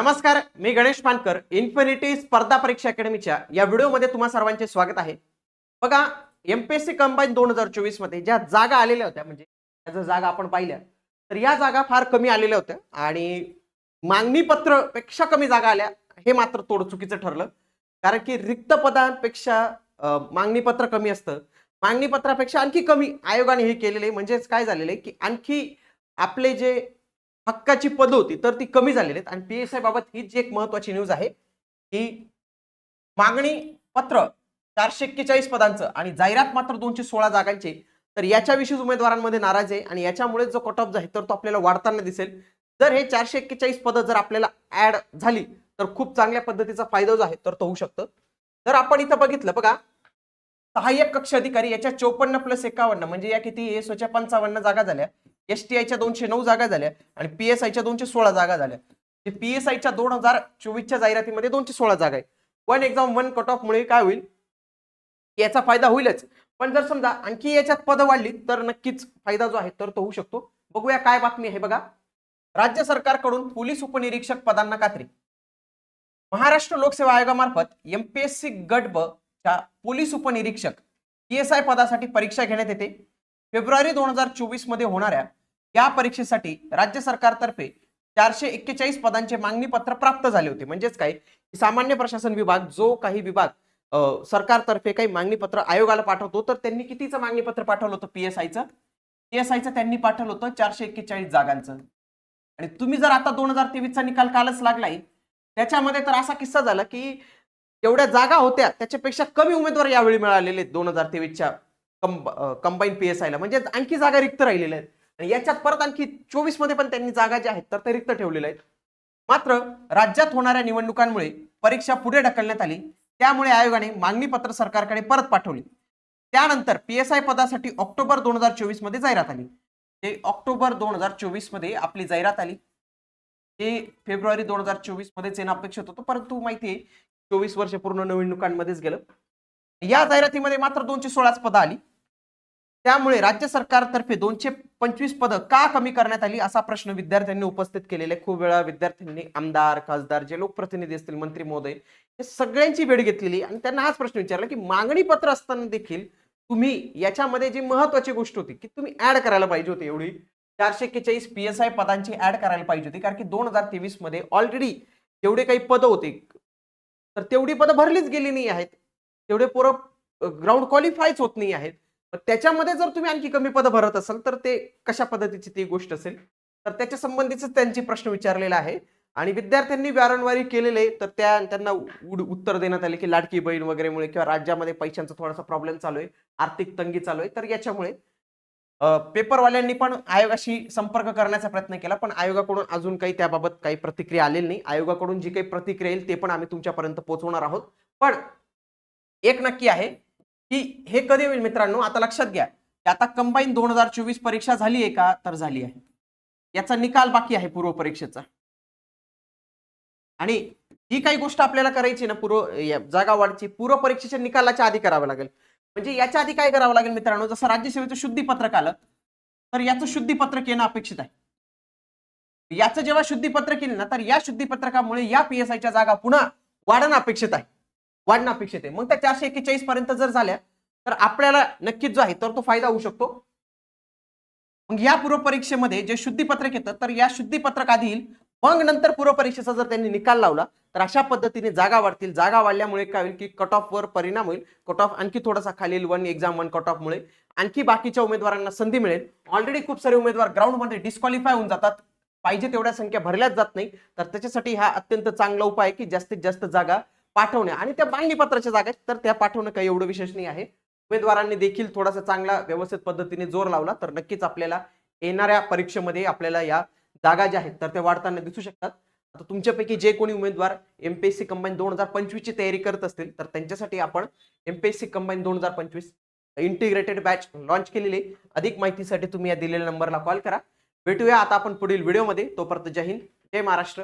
नमस्कार मी गणेश पानकर इन्फिनिटी स्पर्धा परीक्षा अकॅडमीच्या या व्हिडिओमध्ये तुम्हा सर्वांचे स्वागत आहे. बघा एमपीएससी कंबाईन दोन हजार चोवीसमध्ये ज्या जागा आलेल्या होत्या म्हणजे त्या जर जागा आपण पाहिल्या तर या जागा फार कमी आलेल्या होत्या आणि मागणी पत्रपेक्षा कमी जागा आल्या हे मात्र तोड चुकीचं ठरलं. कारण की रिक्त पदांपेक्षा मागणी पत्र कमी असतं. मागणी पत्रापेक्षा आणखी कमी आयोगाने हे केलेले म्हणजेच काय झालेलं आहे की आणखी आपले जे हक्काची पदं होती तर ती कमी झालेली आहेत. आणि पी एस आय बाबत ही जी एक महत्वाची न्यूज आहे की मागणी पत्र चारशे एक्केचाळीस पदांचं आणि जाहिरात मात्र दोनशे सोळा जागांची. तर याच्याविषयीच उमेदवारांमध्ये नाराज आहे आणि याच्यामुळे जो कट ऑफ आहे तर तो आपल्याला वाढताना दिसेल. जर हे चारशे एक्केचाळीस पदं जर आपल्याला ऍड झाली तर खूप चांगल्या पद्धतीचा फायदा जो आहे तर तो होऊ शकतो. जर आपण इथं बघितलं बघा. सहाय्यक कक्ष अधिकारी याच्या चोपन्न प्लस एकावन्न म्हणजे या किती? एसओच्या पंचावन्न जागा झाल्या. एस टी आयच्या दोनशे नऊ जागा झाल्या आणि पी एस आयच्या दोनशे सोळा जागा झाल्या. पी एस आयच्या दोन हजार चोवीसच्या जाहिरातीमध्ये दोनशे सोळा जागा आहे one exam one cut off मुळे काय होईल? याचा फायदा होईलच. पण जर समजा आणखी याच्यात पदं वाढली तर नक्कीच फायदा जो आहे तर तो होऊ शकतो. बघूया काय बातमी आहे बघा. राज्य सरकारकडून पोलीस उपनिरीक्षक पदांना खात्री. महाराष्ट्र लोकसेवा आयोगामार्फत एमपीएससी गट ब च्या पोलीस उपनिरीक्षक पी एस आय पदासाठी परीक्षा घेण्यात येते. फेब्रुवारी दोन हजार चोवीसमध्ये होणाऱ्या या परीक्षेसाठी राज्य सरकारतर्फे चारशे एक्केचाळीस पदांचे मागणी पत्र प्राप्त झाले होते. म्हणजेच काय? सामान्य प्रशासन विभाग जो काही विभाग सरकारतर्फे काही मागणी पत्र आयोगाला पाठवतो तर त्यांनी कितीचं मागणी पत्र पाठवलं होतं? पीएसआयचं पीएसआयचं त्यांनी पाठवलं होतं चारशे एक्केचाळीस जागांचं. आणि तुम्ही जर आता दोन हजार तेवीसचा निकाल कालच लागलाय त्याच्यामध्ये तर असा किस्सा झाला की जेवढ्या जागा होत्या त्याच्यापेक्षा कमी उमेदवार यावेळी मिळालेले दोन हजार तेवीसच्या कंबाईन पीएसआयला म्हणजे आणखी जागा रिक्त राहिलेल्या आहेत. आणि याच्यात परत आणखी चोवीसमध्ये पण त्यांनी जागा ज्या आहेत तर ते रिक्त ठेवलेल्या आहेत. मात्र राज्यात होणाऱ्या निवडणुकांमुळे परीक्षा पुढे ढकलण्यात आली. त्यामुळे आयोगाने मागणी पत्र सरकारकडे परत पाठवली. त्यानंतर पी एस आय पदासाठी ऑक्टोबर दोन हजार चोवीसमध्ये जाहिरात आली. ते ऑक्टोबर दोन हजार चोवीसमध्ये आपली जाहिरात आली. ते फेब्रुवारी दोन हजार चोवीस मध्येच येणं अपेक्षित होतं परंतु माहिती आहे चोवीस वर्ष पूर्ण निवडणुकांमध्येच गेलं. या जाहिरातीमध्ये मात्र दोनशे सोळाच पदं आली. त्यामुळे राज्य सरकारतर्फे दोनशे पंचवीस पदं का कमी करण्यात आली असा प्रश्न विद्यार्थ्यांनी उपस्थित केलेला. आहे खूप वेळा विद्यार्थ्यांनी आमदार खासदार जे लोकप्रतिनिधी असतील मंत्री महोदय हे सगळ्यांची भेट घेतलेली. आणि त्यांना हाच प्रश्न विचारला की मागणी पत्र असताना देखील तुम्ही याच्यामध्ये जी महत्वाची गोष्ट होती की तुम्ही ऍड करायला पाहिजे होती एवढी. चारशे एक्केचाळीस पी एस आय पदांची ऍड करायला पाहिजे होती. कारण की दोन हजार तेवीसमध्ये ऑलरेडी जेवढे काही पदं होते तर तेवढी पदं भरलीच गेली नाही आहेत. तेवढे पोरं ग्राउंड क्वालिफायच होत नाही आहेत. त्याच्यामध्ये जर तुम्ही आणखी कमी पदं भरत असाल तर ते कशा पद्धतीची ती गोष्ट असेल? तर त्याच्या संबंधीच त्यांची प्रश्न विचारलेला आहे. आणि विद्यार्थ्यांनी वारंवारी केलेले तर त्या त्यांना उड- उत्तर देण्यात आले की लाडकी बहीण वगैरेमुळे किंवा राज्यामध्ये पैशांचा थोडासा प्रॉब्लेम चालू आहे आर्थिक तंगी चालू आहे तर याच्यामुळे पेपरवाल्यांनी पण आयोगाशी संपर्क करण्याचा प्रयत्न केला पण आयोगाकडून अजून काही त्याबाबत काही प्रतिक्रिया आलेली नाही. आयोगाकडून जी काही प्रतिक्रिया येईल ते पण आम्ही तुमच्यापर्यंत पोहोचवणार आहोत. पण एक नक्की आहे की हे कधी होईल मित्रांनो? आता लक्षात घ्या. आता कंबाईन दोन हजार चोवीस परीक्षा झाली आहे का? तर झाली आहे. याचा निकाल बाकी आहे पूर्व परीक्षेचा. आणि ही काही गोष्ट आपल्याला करायची ना पूर्व जागा वाढची पूर्व परीक्षेच्या निकालाच्या आधी करावं लागेल. म्हणजे याच्या आधी काय करावं लागेल मित्रांनो? जसं राज्यसेवेचं शुद्धीपत्रक आलं तर याचं शुद्धीपत्रक येणं अपेक्षित आहे. याचं जेव्हा शुद्धीपत्रक येईल ना तर या शुद्धीपत्रकामुळे या पीएसआयच्या जागा पुन्हा वाढणं अपेक्षित आहे. वाढणं अपेक्षित आहे. मग त्या चारशे एक्केचाळीस पर्यंत जर झाल्या तर आपल्याला नक्कीच जो आहे तर तो फायदा होऊ शकतो. मग या पूर्व परीक्षेमध्ये जे शुद्धीपत्रक येतं तर या शुद्धीपत्रक आधी येईल. मग नंतर पूर्वपरीक्षेचा जर त्यांनी निकाल लावला तर अशा पद्धतीने जागा वाढतील. जागा वाढल्यामुळे काय होईल की कट ऑफ वर परिणाम होईल. कट ऑफ आणखी थोडासा खालील one exam one cut off मुळे. आणखी बाकीच्या उमेदवारांना संधी मिळेल. ऑलरेडी खूप सारे उमेदवार ग्राउंडमध्ये डिस्क्वालिफाय होऊन जातात. पाहिजे तेवढ्या संख्या भरल्याच जात नाही. तर त्याच्यासाठी हा अत्यंत चांगला उपाय आहे की जास्तीत जास्त जागा पाठवणे. आणि त्या मागणी पत्राच्या जागा तर त्या पाठवणं काही एवढं विशेष नाही आहे. उमेदवारांनी देखील थोडासा चांगला व्यवस्थित पद्धतीने जोर लावला तर नक्कीच आपल्याला येणाऱ्या परीक्षेमध्ये आपल्याला या जागा ज्या आहेत तर त्या वाढताना दिसू शकतात. आता तुमच्यापैकी जे कोणी उमेदवार एमपीएससी कंबाईन दोन हजार पंचवीसची तयारी करत असतील तर त्यांच्यासाठी आपण एमपीएससी कंबाईन दोन हजार पंचवीस इंटिग्रेटेड बॅच लॉन्च केलेली अधिक माहितीसाठी तुम्ही या दिलेल्या नंबरला कॉल करा. भेटूया आता आपण पुढील व्हिडिओमध्ये. तोपर्यंत जय हिंद जय महाराष्ट्र.